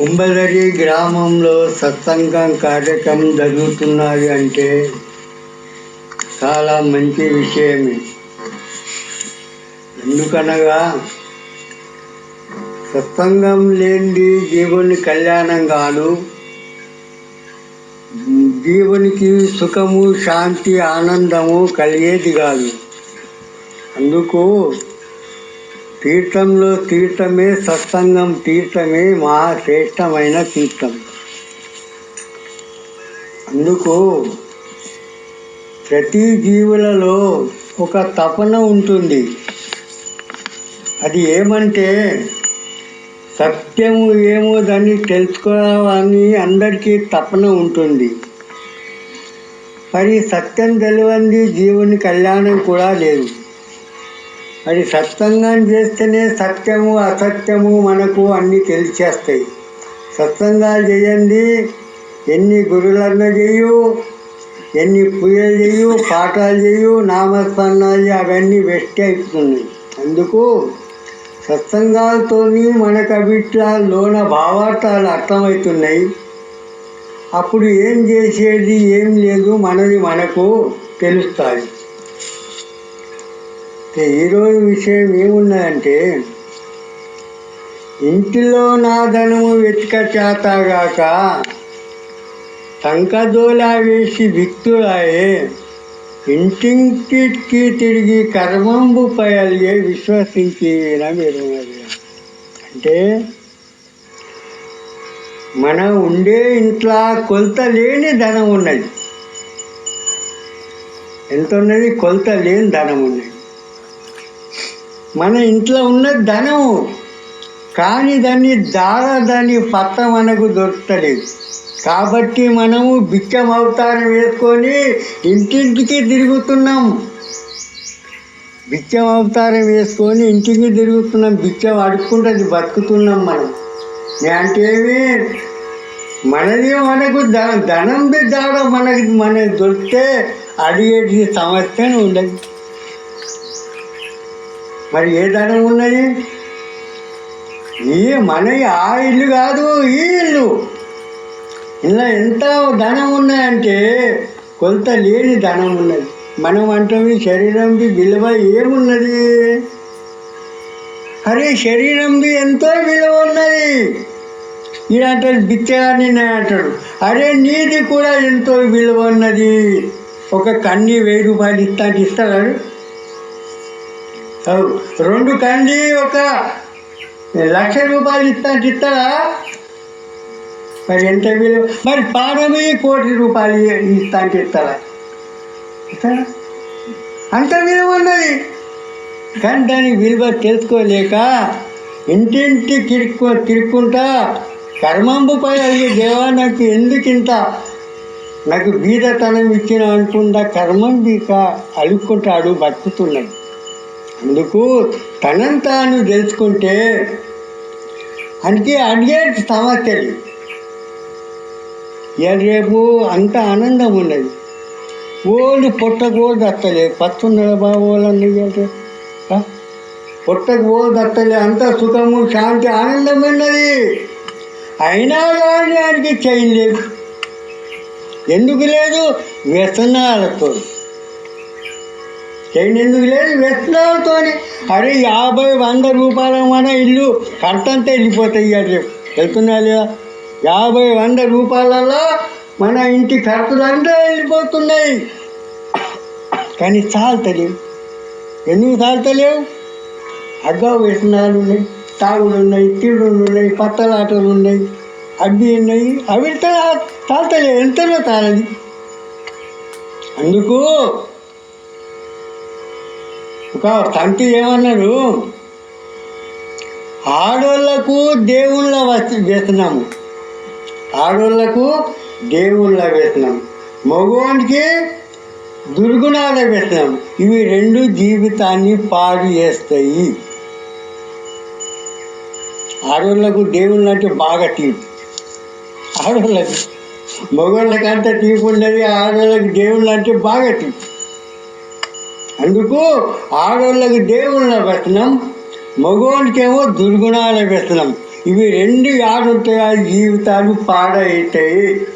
కుంబలరి గ్రామంలో సత్సంగం కార్యక్రమం జరుగుతున్నది అంటే చాలా మంచి విషయమే. ఎందుకనగా సత్సంగం లేనిది జీవుని కళ్యాణం కాదు. జీవునికి సుఖము శాంతి ఆనందము కలిగేది కాదు. అందుకు తీర్థంలో తీర్థమే సత్సంగం తీర్థమే మహాశ్రేష్టమైన తీర్థం. అందుకు ప్రతి జీవులలో ఒక తపన ఉంటుంది. అది ఏమంటే సత్యము ఏమో దాన్ని తెలుసుకోవాలని అందరికీ తపన ఉంటుంది. మరి సత్యం తెలియంది జీవుని కళ్యాణం కూడా లేదు. అది సత్సంగం చేస్తేనే సత్యము అసత్యము మనకు అన్నీ తెలిసేస్తాయి సత్సంగాలు చేయండి. ఎన్ని గురులన్న చేయు ఎన్ని పూజలు చేయు పాఠాలు చేయు నామస్మరణాలు అవన్నీ వెస్ట్ అయిపోతున్నాయి. అందుకు సత్సంగాలతో మనకు అవిట్లా లోన భావార్థాలు అర్థమవుతున్నాయి. అప్పుడు ఏం చేసేది ఏం లేదు మనది మనకు తెలుస్తుంది ఈరోజు విషయం ఏమున్నదంటే ఇంటిలో నా ధనము వెతిక చేతగాక టంకదోలా వేసి విక్తులాయే ఇంటింటికి తిరిగి కర్మంబు పయలిగే విశ్వసించి మీరు అంటే మన ఉండే ఇంట్లో కొలత లేని ధనం ఉన్నది ఎంత ఉన్నది కొలత లేని ధనం ఉన్నది మన ఇంట్లో ఉన్న ధనము. కానీ దాన్ని దారదాని పత్త మనకు దొరుకుతలేదు కాబట్టి మనము బిచ్చం అవతారం వేసుకొని ఇంటింటికి తిరుగుతున్నాం. బిచ్చం అవతారం వేసుకొని ఇంటికి తిరుగుతున్నాం. బిచ్చం అడుక్కుంటుంది బతుకుతున్నాం మనం. అంటే మనది మనకు ధ ధనం దాడ మనకి మనకి దొరికితే అడిగేటి సమస్య ఉండదు. మరి ఏ ధనం ఉన్నది? ఈ మన ఆ ఇల్లు కాదు ఈ ఇల్లు. ఇలా ఎంత ధనం ఉన్నాయంటే కొలత లేని ధనం ఉన్నది. మనం అంటే శరీరంకి విలువ ఏమున్నది? అరే శరీరంకి ఎంతో విలువ ఉన్నది. ఈయన అంటాడు బిచ్చగాన్ని అంటాడు. అరే నీది కూడా ఎంతో విలువ ఉన్నది. ఒక కన్ని వెయ్యి రూపాయలు ఇస్తాను ఇస్తాడు రెండు కండి ఒక లక్ష రూపాయలు ఇస్తా ఇస్తాడా మరి ఎంత విలువ మరి పానమే కోటి రూపాయలు ఇస్తా అంటే ఇస్తారా? అంత విలువ ఉన్నది. కానీ దాని విలువ తెలుసుకోలేక ఇంటింటి తిరుక్కు తిరుక్కుంటా కర్మంబుపై అయ్యే దేవా నాకు ఎందుకు ఇంత? నాకు బీదతనం ఇచ్చిన అనుకుంటా కర్మం బీక అలుక్కుంటాడు బతుకుతున్నాడు. అందుకు తనంత తాను తెలుసుకుంటే అందుకే అడిగేది సమస్యలు. ఇక రేపు అంత ఆనందం ఉన్నది. ఓళ్ళు పొట్టకు ఓ దత్తలే పచ్చున్నడ బాబోళ్ళని పొట్టకు దత్తలే అంత సుఖము శాంతి ఆనందం ఉన్నది. అయినా కానీ ఆయనకి చేయలేదు ఎందుకు లేదు? వ్యసనాలతో. ఎందుకు లేదు వ్యసనాలతో అరే యాభై వంద రూపాయల మన ఇల్లు కట్టంతా వెళ్ళిపోతాయి అది వెళ్తున్నా లేదా? యాభై వంద రూపాయలలో మన ఇంటి ఖర్చులు అంతా వెళ్ళిపోతున్నాయి. కానీ చాలతలేవు ఎందుకు చాలతలేవు అగ్గా వ్యసనాలు ఉన్నాయి తాగుడు ఉన్నాయి తీడులు ఉన్నాయి పత్తలాటలు ఉన్నాయి అడ్డి ఉన్నాయి. అవి తాతలే ఎంతలో తాళది అందుకు ఒక తంతి ఏమన్నాడు? ఆడోళ్ళకు దేవుళ్ళ వచ్చి వ్యసనము ఆడోళ్ళకు దేవుళ్ళ వ్యసనం మగవానికి దుర్గుణాల వ్యసనం ఇవి రెండు జీవితాన్ని పాడు చేస్తాయి. ఆడోళ్ళకు దేవుళ్ళు అంటే బాగా తీపి ఆడోళ్ళకి మగవాళ్ళకంటే తీపి ఉండదు ఆడోళ్ళకి దేవుళ్ళు అంటే బాగా తీపి అందుకు ఆడవాళ్ళకి దేవుళ్ళ వ్యసనం మగవాడికేమో దుర్గుణాల వ్యసనం ఇవి రెండు యాడుంటాయి జీవితాలు పాడవుతాయి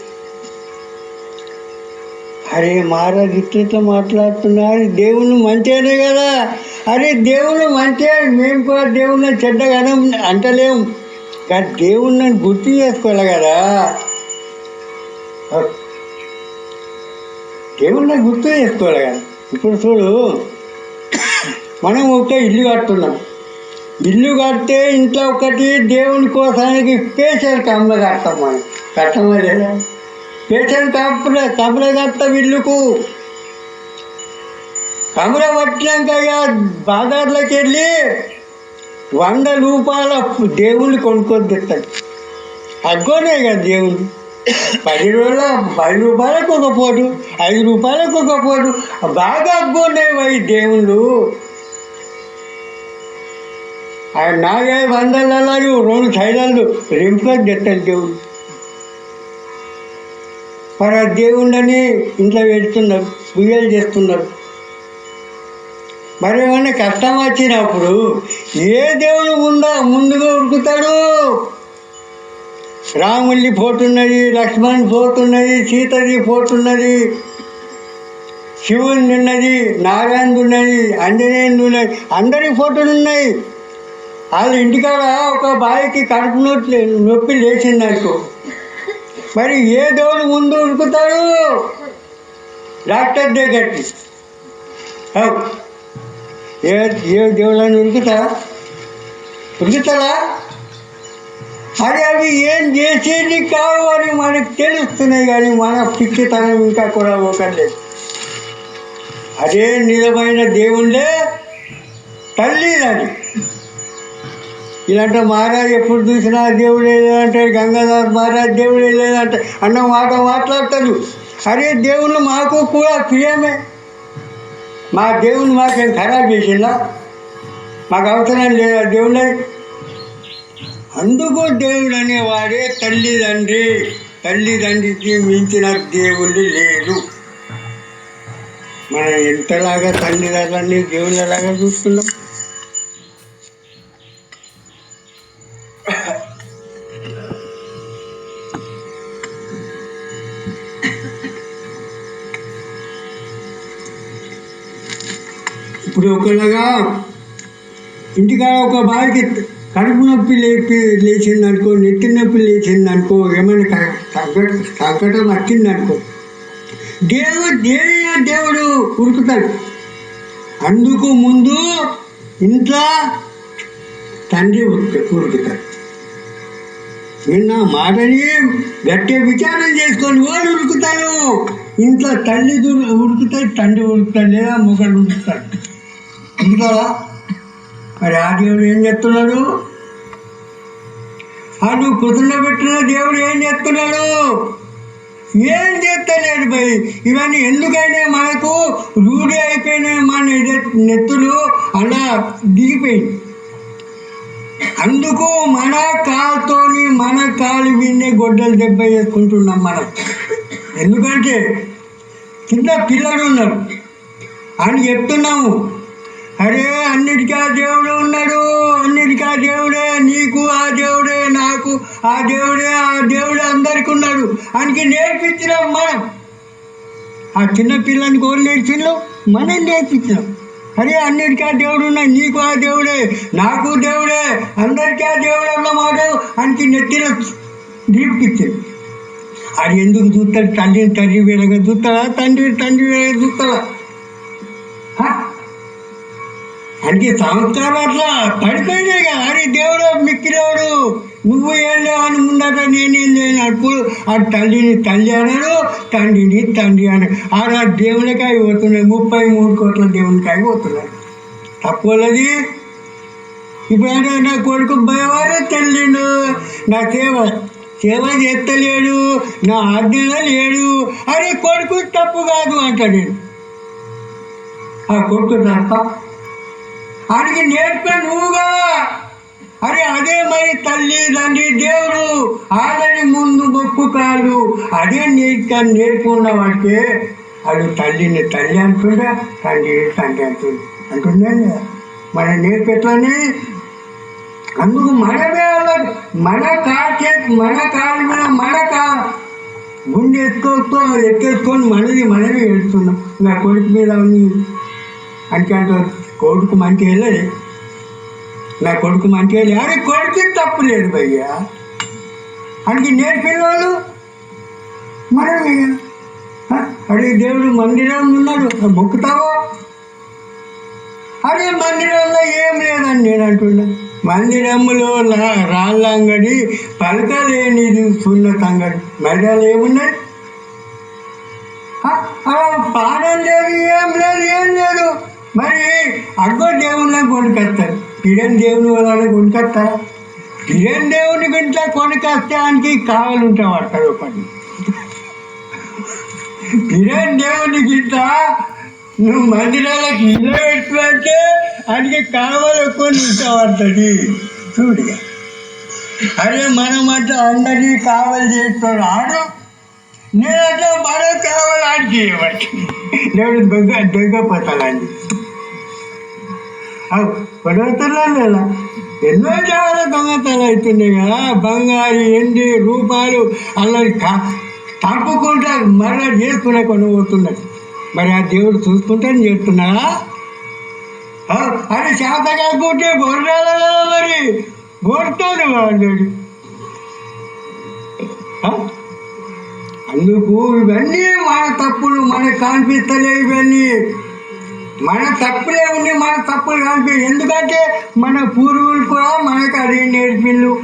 అరే మహారాజ్ ఇట్లా మాట్లాడుతున్నారు. దేవుని మంచిదే కదా. అరే దేవుని మంచి మేము కూడా దేవుని చెడ్డగానే అంటలేము కానీ దేవుణ్ణి గుర్తు చేసుకోవాలి కదా. దేవుణ్ణి గుర్తు చేసుకోవాలి కదా. ఇప్పుడు చూడు మనం ఒక ఇల్లు కడుతున్నాం ఇల్లు కడితే ఇంట్లో ఒకటి దేవుని కోసానికి పేషెంట్ కమ్మలు కడతాం మనం. కట్టమా లేదా? పేషెంట్ కప్పుల కమల కడతాం ఇల్లుకు. కమర పట్టినాక ఇక బాజార్లోకి వెళ్ళి వంద రూపాయల దేవుళ్ళు కొనుక్కొని తెస్తాడు అగ్గోనే కదా దేవుడు పది రోజుల పది రూపాయలకు ఒక పోటు ఐదు రూపాయలకు ఒక పోటు. బాగా అగ్గోనే దేవుళ్ళు. ఆ నాగే వందలలో రెండు సైడాలు రింపుకొని తెస్తాడు దేవుడు మరి ఆ దేవుళ్ళని ఇంట్లో పెడుతున్నారు పూజలు చేస్తున్నారు. మరి ఏమన్నా కష్టం వచ్చినప్పుడు ఏ దేవుడు ఉందా ముందుగా ఉరుకుతాడు? రాముల్ని పోతున్నది లక్ష్మణ్ పోతున్నది సీతది పోతున్నది శివుని ఉన్నది నారాయణుడు ఉన్నది ఆంజనేయుడు ఉన్నది అందరి ఫోటోలు ఉన్నాయి. వాళ్ళ ఇంటికాడ ఒక బాయికి కడుపు నొప్పి నొప్పి లేచింది నాకు. మరి ఏ దేవుడు ముందు ఉరుకుతాడు? డాక్టర్ దగ్గరికి. అవ్. ఏ ఏ దేవుళ్ళని ఉరుకుతా ఉరుకుతాడా? అది ఏం చేసేది కావు అని మనకు తెలుస్తున్నాయి కానీ మన పిచ్చితనం ఇంకా కూడా ఒకలేదు అదే నిజమైన దేవుండే తల్లి అది ఇలాంటి మహారాజ్ ఎప్పుడు చూసినా దేవుడే లేదంటే గంగాధర్ మహారాజ్ దేవుడే లేదంటే అన్న మాట మాట్లాడతాడు. అరే దేవుళ్ళు మాకు కూడా ప్రియమే. మా దేవుని మాకేం ఖరాబ్ చేసిందా మాకు అవసరం లేదా దేవుళ్ళే అందుకు దేవుడు అనేవాడే తల్లిదండ్రి. తల్లిదండ్రికి మించిన దేవుళ్ళు లేదు మనం ఎంతలాగా తల్లిదండ్రులని దేవుళ్ళలాగా చూస్తున్నాం? ఇప్పుడు ఒకలాగా ఇంటికాడ ఒక బావికి కడుపు నొప్పి లేపి లేచింది అనుకో నెత్తి నొప్పి లేచింది అనుకో ఏమైనా తగ్గట తగ్గటం వచ్చింది అనుకో దేవుడు దేవి దేవుడు ఉరుకుతాడు. అందుకు ముందు ఇంట్లో తండ్రి ఉరుకుతాడు. నిన్న మాటని గట్టి విచారం చేసుకొని వాళ్ళు ఉరుకుతాడు ఇంట్లో తల్లి దుర్- ఉరుకుతాడు తండ్రి ఉరుకుతాడు లేదా మొగడు ఉరుకుతాడు. ఇంట్లో మరి ఆ దేవుడు ఏం చెప్తున్నాడు ఆ నువ్వు కుదురులో పెట్టిన దేవుడు ఏం చెప్తున్నాడు ఏం చేస్తలేడు భయ్ ఇవన్నీ ఎందుకైనా మనకు రూఢి అయిపోయినాయి మన నెత్తులు అలా దిగిపోయింది. అందుకు మన కాలుతోని మన కాలు విన్నే గొడ్డలు దెబ్బ వేసుకుంటున్నాం మనం. ఎందుకంటే కింద పిల్లలు ఉన్నారు. అని చెప్తున్నాము. అరే అన్నిటికీ ఆ దేవుడు ఉన్నాడు. అన్నిటికీ ఆ దేవుడే. నీకు ఆ దేవుడే నాకు ఆ దేవుడే ఆ దేవుడే అందరికి ఉన్నాడు. ఆయనకి నేర్పించినాం మనం. ఆ చిన్న పిల్లని కోరి నేర్పించు. మనం నేర్పించినాం. అరే అన్నిటికీ ఆ దేవుడు ఉన్నాడు. నీకు ఆ దేవుడే నాకు దేవుడే అందరికీ ఆ దేవుడు అన్న మాట ఆయనకి నెత్తిన నేర్పించింది అది ఎందుకు చూస్తాడు? తండ్రిని తండ్రి వేరేగా చూస్తాడా? తండ్రి తండ్రి వేరేగా చూస్తాడా? హ? అంటే అట్లా పడిపోయినాయి కదా. అరే దేవుడు మిక్కిరేవాడు నువ్వు ఏం లేవు అని ముందట నేనేం లేని? అప్పుడు ఆ తల్లిని తల్లి అన్నాడు తండ్రిని తండ్రి అన్నాడు ఆడ దేవునికాయ పోతున్నాయి ముప్పై మూడు కోట్ల దేవునికాయ పోతున్నాయి. తక్కువది ఇప్పుడు నా కొడుకు భయవాడే తల్లిండు నా సేవ సేవ చేస్తలేడు నా ఆజ్ఞలో లేడు. అరే కొడుకు తప్పు కాదు అంటాడు నేను. ఆ కొడుకు తప్ప ఆయనకి నేర్పే నువ్వుగా. అరే అదే మరి తల్లి తండ్రి దేవుడు ఆడని ముందు బొక్కు కాదు. అదే నేర్క నేర్పుకున్న వాడికి అది తల్లిని తల్లి అంటుండే తండ్రి తండ్రి అంటుండే. అంటుండే. మన నేర్పెట్లని అందుకు మనమే వాళ్ళకు మన కాచే మన కాళ్ళ మీద మన కా గుండె ఎత్తుకొస్తూ ఎత్తేసుకొని మనది మనమే ఏడుస్తున్నాం. నా కొడుకు మీద ఉంది. అంటే అంటే కొడుకు మంచి వెళ్ళదు నా కొడుకు మంచి వెళ్ళి అరే కొడుకు తప్పు లేదు భయ్యా. అడిగి నేర్పిన వాళ్ళు మనమే అరే దేవుడు మందిరం ఉన్నాడు. మొక్కుతావో? అదే మందిరంలో ఏం లేదని నేను అంటున్నా. మందిరంలో లా- రాళ్ళ అంగడి పలకలేనిది సున్నత అంగడి మెడలు ఏమున్నాయి? అలా పానం లేదు ఏం లేదు ఏం లేదు. మరి అడుగు దేవుళ్ళ కొనుకొస్తారు. కిరణ్ దేవుని వాళ్ళని కొనుకొస్తారా. కిరణ్ దేవుని గుంట కొనుకొస్తానికి కావాలంటే పడతారు ఒకటి. కిరణ్ దేవుని గిట్ట నువ్వు మందిరాలకు ఇల్లు పెట్టుకుంటే అడిగి కావాలి కొని ఉంటావంటది చూడు. అరే మనం అట్లా అందరికీ కావాలి చేస్తాడు ఆడు నేను అట్లా మరో కావాలి ఆడి చేయబట్టి నేను దొంగ దొంగ పోతానండి పడవుతున్నా ఎన్నో చాలా దొంగతనాలు అవుతున్నాయి కదా బంగారు ఎండి రూపాయలు అలా తప్పుకుంటా మరలా చేసుకునే కొని పోతున్నాడు మరి ఆ దేవుడు చూసుకుంటాను చేస్తున్నాడా ఆ, అది చేత కాకుంటే బొర్రాల మరి బొడతాడు వాడు అందుకు ఇవన్నీ మన తప్పులు మనకు కనిపిస్తలే ఇవన్నీ. మన తప్పులే ఉండి మన తప్పులు కనిపి ఎందుకంటే మన పూర్వులు కూడా మనకు అదే నేర్పిల్లు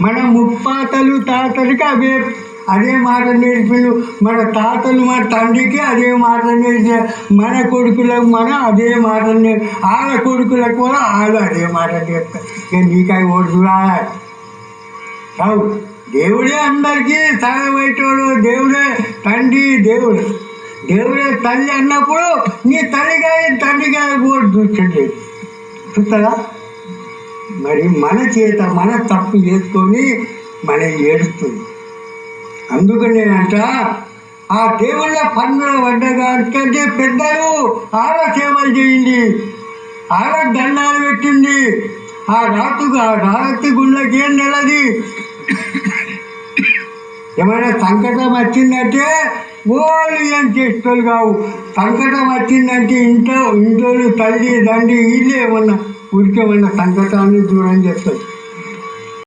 మన ముప్పాతలు తాతలకి అవే అదే మాట నేర్పిళ్ళు మన తాతలు మన తండ్రికి అదే మాట నేర్చి మన కొడుకులకు మనం అదే మాట నేర్పి వాళ్ళ కొడుకులకు కూడా వాళ్ళు అదే మాట నేర్పుతారు. ఇక నీకై ఓటు చూడాలి? కావు దేవుడే అందరికీ సాగబెట్టోడు దేవుడే తండ్రి దేవుడు. ఎవరే తల్లి అన్నప్పుడు నీ తల్లిగా తండ్రిగా కూడా చూచండి చూస్తారా? మరి మన చేత మన తప్పు చేసుకొని మన ఏడుస్తుంది. అందుకు నేనంట ఆ దేవుళ్ళ పన్నుల వడ్డగాకంటే పెద్దలు ఆడ సేవలు చేయండి. ఆడ దండాలు పెట్టింది ఆ రాతుకు ఆ రాత్రి గుళ్ళకి ఏం నెలది? ఏమైనా సంకటం వచ్చిందంటే వాళ్ళు ఏం చేస్తారు కావు? సంకటం వచ్చిందంటే ఇంట్లో ఇంట్లో తల్లి తండ్రి వీళ్ళే ఏమన్నా ఉరికేమన్నా సంకటాన్ని దూరం చేస్తారు